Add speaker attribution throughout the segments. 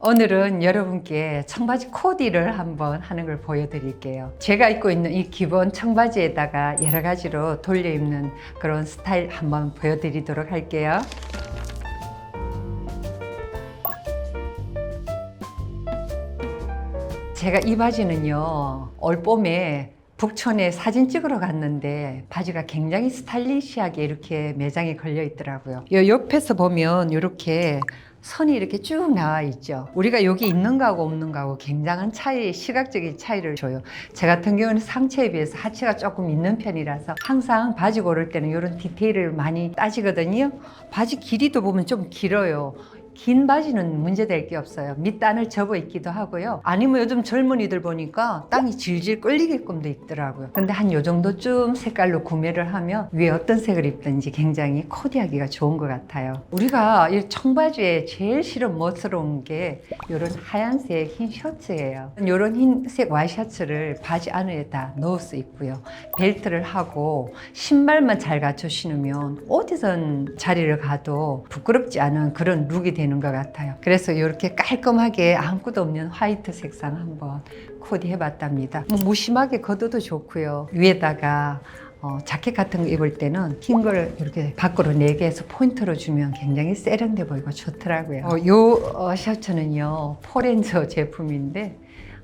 Speaker 1: 오늘은 여러분께 청바지 코디를 한번 하는 걸 보여드릴게요. 제가 입고 있는 이 기본 청바지에다가 여러 가지로 돌려 입는 그런 스타일 한번 보여드리도록 할게요. 제가 이 바지는요, 올 봄에 북촌에 사진 찍으러 갔는데 바지가 굉장히 스타일리시하게 이렇게 매장에 걸려 있더라고요. 요 옆에서 보면 이렇게 선이 이렇게 쭉 나와 있죠. 우리가 여기 있는 거하고 없는 거하고 굉장한 차이, 시각적인 차이를 줘요. 제 같은 경우는 상체에 비해서 하체가 조금 있는 편이라서 항상 바지 고를 때는 이런 디테일을 많이 따지거든요. 바지 길이도 보면 좀 길어요. 긴 바지는 문제될 게 없어요. 밑단을 접어 입기도 하고요. 아니면 요즘 젊은이들 보니까 땅이 질질 끌리게끔 돼 있더라고요. 근데 한 요 정도쯤 색깔로 구매를 하면 위에 어떤 색을 입든지 굉장히 코디하기가 좋은 것 같아요. 우리가 이 청바지에 제일 싫은 멋스러운 게 이런 하얀색 흰 셔츠예요. 이런 흰색 와이셔츠를 바지 안에다 넣을 수 있고요. 벨트를 하고 신발만 잘 갖춰 신으면 어디선 자리를 가도 부끄럽지 않은 그런 룩이 되는 것 같아요. 그래서 이렇게 깔끔하게 아무것도 없는 화이트 색상 한번 코디 해 봤답니다. 뭐 무심하게 걷어도 좋고요. 위에다가 어, 자켓 같은 거 입을 때는 흰걸 이렇게 밖으로 내게 해서 포인트로 주면 굉장히 세련돼 보이고 좋더라고요. 어, 요 어, 셔츠는요 포렌저 제품인데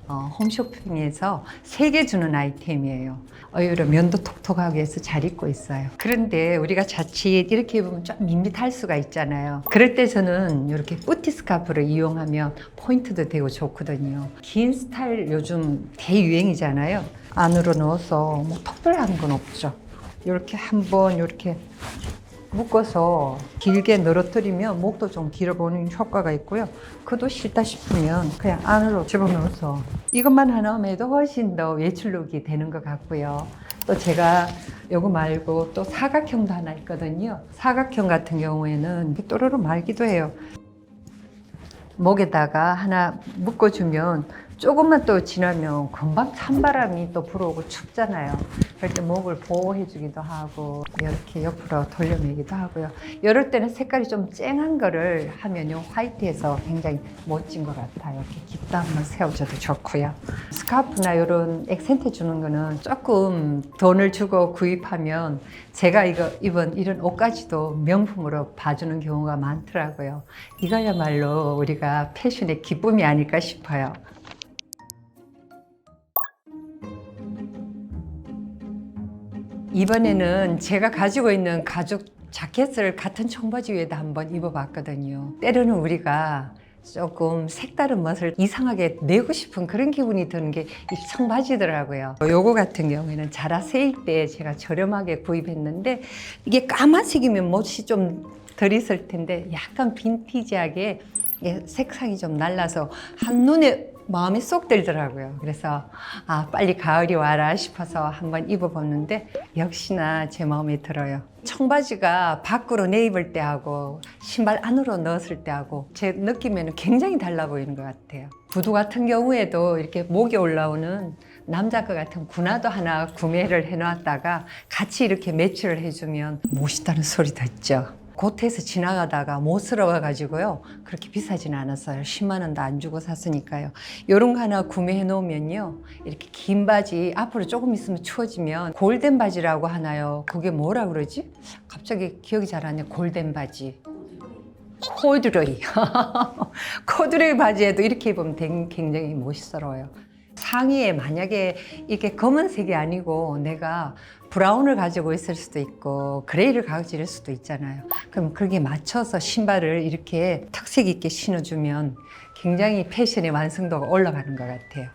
Speaker 1: 어, 홈쇼핑에서 세 개 주는 아이템이에요. 의외로 면도 톡톡하게 해서 잘 입고 있어요. 그런데 우리가 자칫 이렇게 입으면 좀 밋밋할 수가 있잖아요. 그럴 때 저는 이렇게 뿌티 스카프를 이용하면 포인트도 되고 좋거든요. 긴 스타일 요즘 대유행이잖아요. 안으로 넣어서 뭐 특별한 건 없죠. 이렇게 한번 이렇게 묶어서 길게 늘어뜨리면 목도 좀 길어 보이는 효과가 있고요. 그도 싫다 싶으면 그냥 안으로 집어넣어서 이것만 하나만 해도 훨씬 더 외출룩이 되는 것 같고요. 또 제가 요거 말고 또 사각형도 하나 있거든요. 사각형 같은 경우에는 또르르 말기도 해요. 목에다가 하나 묶어주면 조금만 또 지나면 금방 찬바람이 또 불어오고 춥잖아요. 그럴 때 목을 보호해주기도 하고 이렇게 옆으로 돌려매기도 하고요. 이럴 때는 색깔이 좀 쨍한 거를 하면요 화이트에서 굉장히 멋진 것 같아요. 이렇게 깃도 한번 세워줘도 좋고요. 스카프나 이런 액센트 주는 거는 조금 돈을 주고 구입하면 제가 이거 입은 이런 옷까지도 명품으로 봐주는 경우가 많더라고요. 이거야말로 우리가 패션의 기쁨이 아닐까 싶어요. 이번에는 제가 가지고 있는 가죽 자켓을 같은 청바지 위에다 한번 입어봤거든요. 때로는 우리가 조금 색다른 멋을 이상하게 내고 싶은 그런 기분이 드는 게 이 청바지더라고요. 요거 같은 경우에는 자라 세일 때 제가 저렴하게 구입했는데 이게 까만색이면 멋이 좀 덜 있을 텐데 약간 빈티지하게 이게 색상이 좀 날라서 한눈에 마음이 쏙 들더라고요. 그래서 아 빨리 가을이 와라 싶어서 한번 입어봤는데 역시나 제 마음에 들어요. 청바지가 밖으로 내입을 때하고 신발 안으로 넣었을 때하고 제 느낌에는 굉장히 달라 보이는 것 같아요. 구두 같은 경우에도 이렇게 목에 올라오는 남자 것 같은 군화도 하나 구매를 해놨다가 같이 이렇게 매치를 해주면 멋있다는 소리 듣죠. 고태에서 지나가다가 못스러워 가지고요. 그렇게 비싸진 않았어요. 10만 원도 안 주고 샀으니까요. 요런 거 하나 구매해 놓으면요. 이렇게 긴 바지 앞으로 조금 있으면 추워지면 골덴 바지라고 하나요? 그게 뭐라 그러지? 갑자기 기억이 잘 안 나요. 골덴 바지. 코드레이. 코드레이 바지에도 이렇게 입으면 댕- 굉장히 멋있어요 상의에 만약에 이게 검은색이 아니고 내가 브라운을 가지고 있을 수도 있고 그레이를 가질 수도 있잖아요. 그럼 거기에 맞춰서 신발을 이렇게 특색 있게 신어주면 굉장히 패션의 완성도가 올라가는 것 같아요.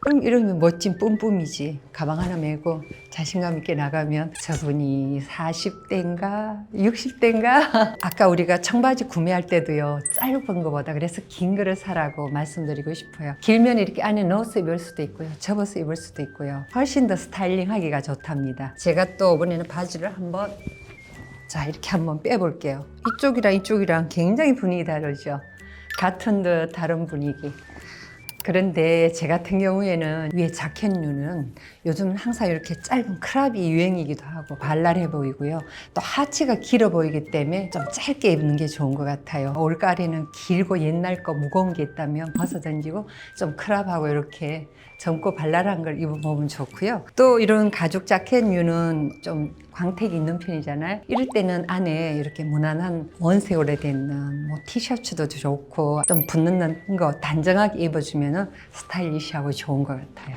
Speaker 1: 그럼 이러면 멋진 뿜뿜이지. 가방 하나 메고 자신감 있게 나가면 저분이 40대인가 60대인가 아까 우리가 청바지 구매할 때도요 짧은 거보다 그래서 긴 거를 사라고 말씀드리고 싶어요. 길면 이렇게 안에 넣어서 입을 수도 있고요. 접어서 입을 수도 있고요. 훨씬 더 스타일링 하기가 좋답니다. 제가 또 이번에는 바지를 한번 자 이렇게 한번 빼볼게요. 이쪽이랑 이쪽이랑 굉장히 분위기 다르죠. 같은 듯 다른 분위기. 그런데 제 같은 경우에는 위에 자켓류는 요즘은 항상 이렇게 짧은 크랍이 유행이기도 하고 발랄해 보이고요. 또 하체가 길어 보이기 때문에 좀 짧게 입는 게 좋은 것 같아요. 올가리는 길고 옛날 거 무거운 게 있다면 벗어 던지고 좀 크랍하고 이렇게 젊고 발랄한 걸 입어보면 좋고요. 또 이런 가죽 자켓류는 좀 광택이 있는 편이잖아요. 이럴 때는 안에 이렇게 무난한 원색으로 돼 있는 뭐 티셔츠도 좋고 좀 붙는 거 단정하게 입어주면 스타일리시하고 좋은 것 같아요.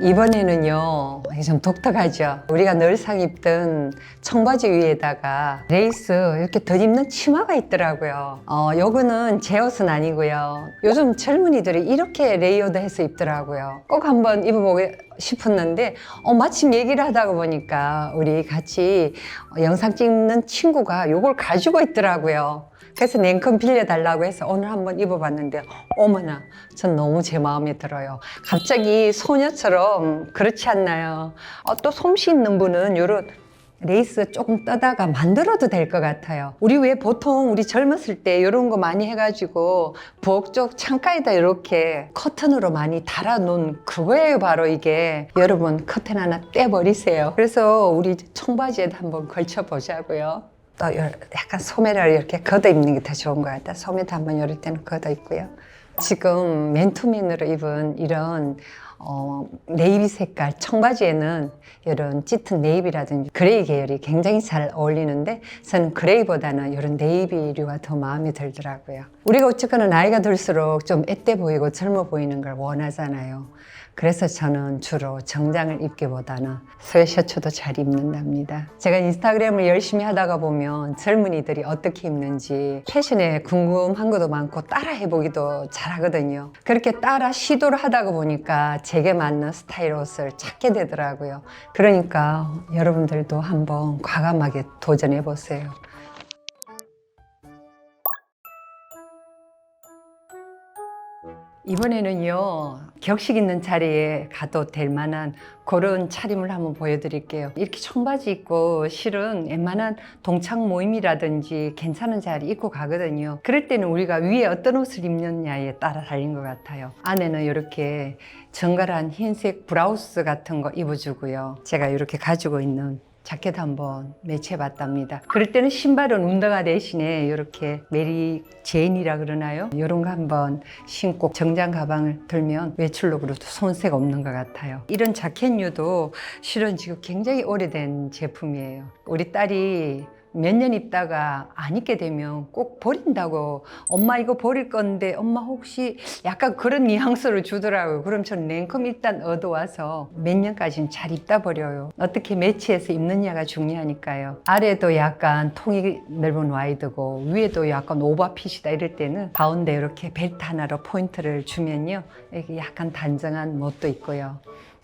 Speaker 1: 이번에는요, 좀 독특하죠. 우리가 늘상 입던 청바지 위에다가 레이스 이렇게 덧입는 치마가 있더라고요. 어, 요거는 제 옷은 아니고요. 요즘 젊은이들이 이렇게 레이어드 해서 입더라고요. 꼭 한번 입어보고 싶었는데, 어, 마침 얘기를 하다가 보니까 우리 같이 영상 찍는 친구가 요걸 가지고 있더라고요. 그래서 냉큼 빌려달라고 해서 오늘 한번 입어봤는데 어머나 전 너무 제 마음에 들어요 갑자기 소녀처럼 그렇지 않나요 어, 또 솜씨 있는 분은 이런 레이스 조금 떠다가 만들어도 될 것 같아요 우리 왜 보통 우리 젊었을 때 이런 거 많이 해가지고 부엌 쪽 창가에다 이렇게 커튼으로 많이 달아놓은 그거예요 바로 이게 여러분 커튼 하나 떼버리세요 그래서 우리 청바지에도 한번 걸쳐보자고요 또 요- 약간 소매를 이렇게 걷어 입는 게 더 좋은 것 같다. 소매도 한번 요럴 때는 걷어 입고요. 지금 맨투맨으로 입은 이런 어, 네이비 색깔 청바지에는 이런 짙은 네이비라든지 그레이 계열이 굉장히 잘 어울리는데 저는 그레이보다는 이런 네이비류가 더 마음에 들더라고요. 우리가 어쨌거나 나이가 들수록 좀 앳돼 보이고 젊어 보이는 걸 원하잖아요. 그래서 저는 주로 정장을 입기보다는 스웨셔츠도 잘 입는답니다. 제가 인스타그램을 열심히 하다가 보면 젊은이들이 어떻게 입는지 패션에 궁금한 것도 많고 따라 해보기도 잘하거든요. 그렇게 따라 시도를 하다가 보니까 제게 맞는 스타일 옷을 찾게 되더라고요. 그러니까 여러분들도 한번 과감하게 도전해 보세요. 이번에는요 격식 있는 자리에 가도 될 만한 그런 차림을 한번 보여드릴게요. 이렇게 청바지 입고 실은 웬만한 동창 모임이라든지 괜찮은 자리 입고 가거든요. 그럴 때는 우리가 위에 어떤 옷을 입느냐에 따라 달린 것 같아요. 안에는 이렇게 정갈한 흰색 브라우스 같은 거 입어주고요. 제가 이렇게 가지고 있는 자켓 한번 매치해봤답니다. 그럴 때는 신발은 운동화 대신에 이렇게 메리 제인이라 그러나요? 이런 거 한번 신고 정장 가방을 들면 외출룩으로도 손색 없는 것 같아요. 이런 자켓류도 실은 지금 굉장히 오래된 제품이에요. 우리 딸이 몇년 입다가 안 입게 되면 꼭 버린다고. 엄마 이거 버릴 건데 엄마 혹시 약간 그런 뉘앙스를 주더라고요. 그럼 저는 냉큼 일단 얻어와서 몇 년까지는 잘 입다 버려요. 어떻게 매치해서 입느냐가 중요하니까요. 아래도 약간 통이 넓은 와이드고 위에도 약간 오버핏이다 이럴 때는 가운데 이렇게 벨트 하나로 포인트를 주면요. 약간 단정한 멋도 있고요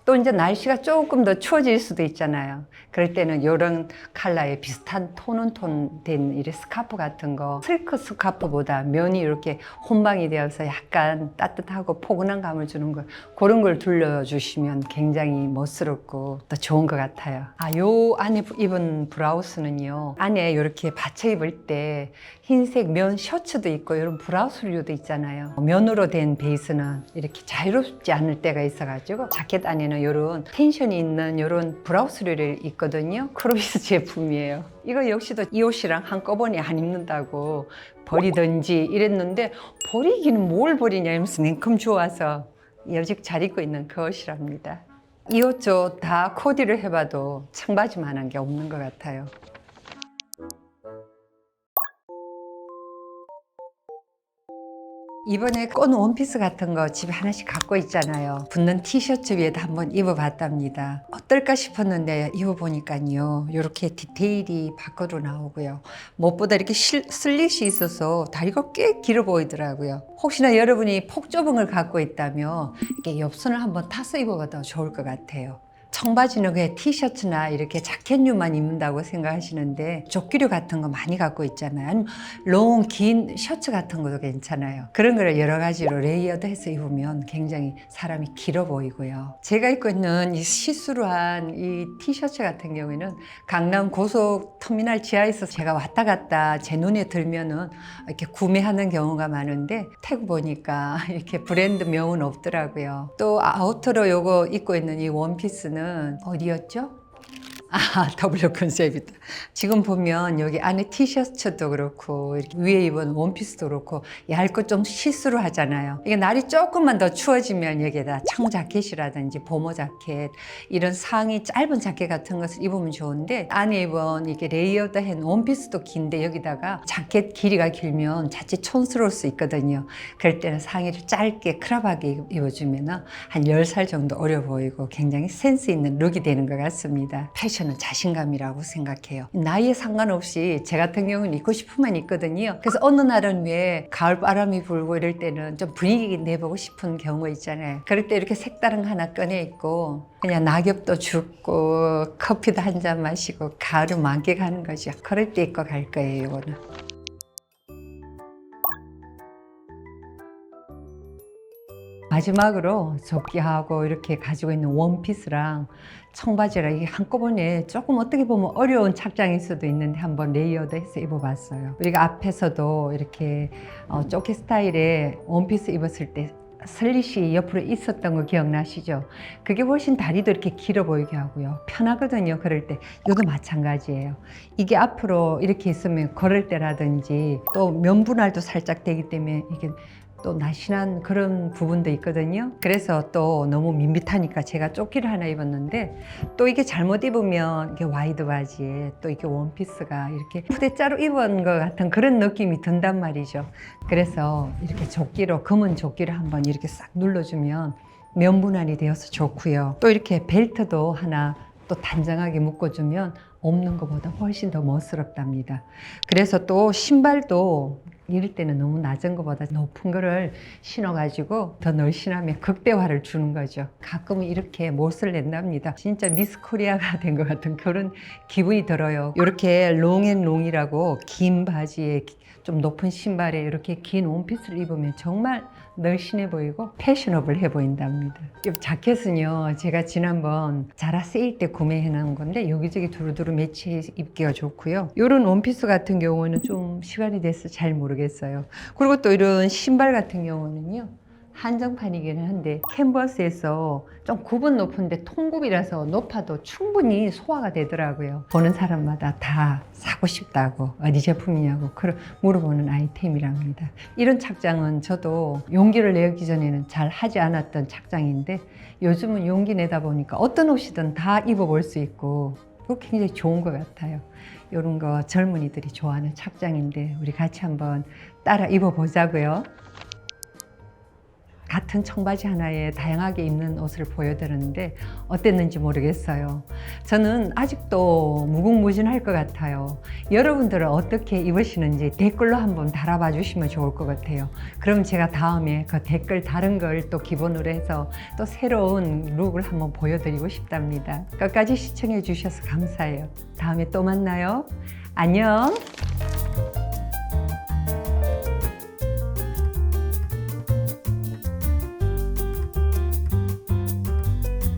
Speaker 1: 또 이제 날씨가 조금 더 추워질 수도 있잖아요. 그럴 때는 이런 컬러의 비슷한 톤은 톤된 이 스카프 같은 거 실크 스카프보다 면이 이렇게 혼방이 되어서 약간 따뜻하고 포근한 감을 주는 거 그런 걸 둘러주시면 굉장히 멋스럽고 또 좋은 것 같아요. 아, 요 안에 입은 브라우스는요. 안에 이렇게 받쳐 입을 때 흰색 면 셔츠도 있고 이런 브라우스류도 있잖아요. 면으로 된 베이스는 이렇게 자유롭지 않을 때가 있어가지고 자켓 안에는 이런 텐션 이 있는 이런 브라우스류를 입거든요. 크로이스 제품이에요. 이거 역시도 이 옷이랑 한꺼번에 안 입는다고 버리든지 이랬는데 버리기는 뭘 버리냐 이러면서 냉큼 좋아서 여직 잘 입고 있는 그 옷이랍니다. 이 옷도 다 코디를 해봐도 청바지만한 게 없는 것 같아요. 이번에 꽃 원피스 같은 거 집에 하나씩 갖고 있잖아요. 붙는 티셔츠 위에다 한번 입어봤답니다. 어떨까 싶었는데 입어보니까요. 이렇게 디테일이 밖으로 나오고요. 무엇보다 이렇게 실, 슬릿이 있어서 다리가 꽤 길어 보이더라고요. 혹시나 여러분이 폭 좁은 걸 갖고 있다면 이렇게 옆선을 한번 타서 입어봐도 좋을 것 같아요. 청바지는 그냥 티셔츠나 이렇게 자켓류만 입는다고 생각하시는데 조끼류 같은 거 많이 갖고 있잖아요. 롱, 긴 셔츠 같은 것도 괜찮아요. 그런 거를 여러 가지로 레이어드 해서 입으면 굉장히 사람이 길어 보이고요. 제가 입고 있는 이 시스루 한 이 티셔츠 같은 경우에는 강남 고속 터미널 지하에서 제가 왔다 갔다 제 눈에 들면은 이렇게 구매하는 경우가 많은데 태국 보니까 이렇게 브랜드 명은 없더라고요. 또 아우터로 요거 입고 있는 이 원피스는 어디였죠? 아, W 컨셉이다. 지금 보면 여기 안에 티셔츠도 그렇고 위에 입은 원피스도 그렇고 얇고 좀 시스루 하잖아요. 이게 날이 조금만 더 추워지면 여기에다 청 자켓이라든지 보모 자켓 이런 상의 짧은 자켓 같은 것을 입으면 좋은데 안에 입은 이게 레이어드 한 원피스도 긴데 여기다가 자켓 길이가 길면 자칫 촌스러울 수 있거든요. 그럴 때는 상의를 짧게 크롭하게 입어주면 한 10살 정도 어려 보이고 굉장히 센스 있는 룩이 되는 것 같습니다. 패션은 자신감이라고 생각해요. 나이에 상관없이 제 같은 경우는 입고 싶으면 입거든요. 그래서 어느 날은 왜 가을 바람이 불고 이럴 때는 좀 분위기 내보고 싶은 경우 있잖아요. 그럴 때 이렇게 색다른 거 하나 꺼내 입고 그냥 낙엽도 줍고 커피도 한 잔 마시고 가을을 만끽하는 거죠. 그럴 때 입고 갈 거예요, 이거는. 마지막으로 조끼하고 이렇게 가지고 있는 원피스랑 청바지랑 이게 한꺼번에 조금 어떻게 보면 어려운 착장일 수도 있는데 한번 레이어드 해서 입어봤어요. 우리가 앞에서도 이렇게 어, 조끼 스타일의 원피스 입었을 때 슬릿이 옆으로 있었던 거 기억나시죠? 그게 훨씬 다리도 이렇게 길어 보이게 하고요. 편하거든요. 그럴 때. 이것도 마찬가지예요. 이게 앞으로 이렇게 있으면 걸을 때라든지 또 면분할도 살짝 되기 때문에 이게 또 날씬한 그런 부분도 있거든요. 그래서 또 너무 밋밋하니까 제가 조끼를 하나 입었는데 또 이게 잘못 입으면 이게 와이드 바지에 또 이게 원피스가 이렇게 푸대자로 입은 것 같은 그런 느낌이 든단 말이죠. 그래서 이렇게 조끼로 검은 조끼를 한번 이렇게 싹 눌러주면 면분할이 되어서 좋고요. 또 이렇게 벨트도 하나 또 단정하게 묶어주면 없는 것보다 훨씬 더 멋스럽답니다. 그래서 또 신발도 이럴 때는 너무 낮은 것보다 높은 거를 신어가지고 더 날씬하면 극대화를 주는 거죠. 가끔은 이렇게 못을 낸답니다. 진짜 미스 코리아가 된 것 같은 그런 기분이 들어요. 이렇게 롱앤롱이라고 긴 바지에 좀 높은 신발에 이렇게 긴 원피스를 입으면 정말 날씬해 보이고 패셔너블해 보인답니다. 이 자켓은요, 제가 지난번 자라 세일 때 구매해 놓은 건데 여기저기 두루두루 매치해 입기가 좋고요. 이런 원피스 같은 경우는 좀 시간이 돼서 잘 모르겠어요. 그리고 또 이런 신발 같은 경우는요. 한정판이기는 한데 캔버스에서 좀 굽은 높은데 통굽이라서 높아도 충분히 소화가 되더라고요. 보는 사람마다 다 사고 싶다고 어디 제품이냐고 그러- 물어보는 아이템이랍니다. 이런 착장은 저도 용기를 내기 전에는 잘 하지 않았던 착장인데 요즘은 용기 내다 보니까 어떤 옷이든 다 입어볼 수 있고 그거 굉장히 좋은 것 같아요. 이런 거 젊은이들이 좋아하는 착장인데 우리 같이 한번 따라 입어보자고요. 같은 청바지 하나에 다양하게 입는 옷을 보여드렸는데 어땠는지 모르겠어요. 저는 아직도 무궁무진할 것 같아요. 여러분들은 어떻게 입으시는지 댓글로 한번 달아봐 주시면 좋을 것 같아요. 그럼 제가 다음에 그 댓글 다른 걸 또 기본으로 해서 또 새로운 룩을 한번 보여드리고 싶답니다. 끝까지 시청해 주셔서 감사해요. 다음에 또 만나요. 안녕.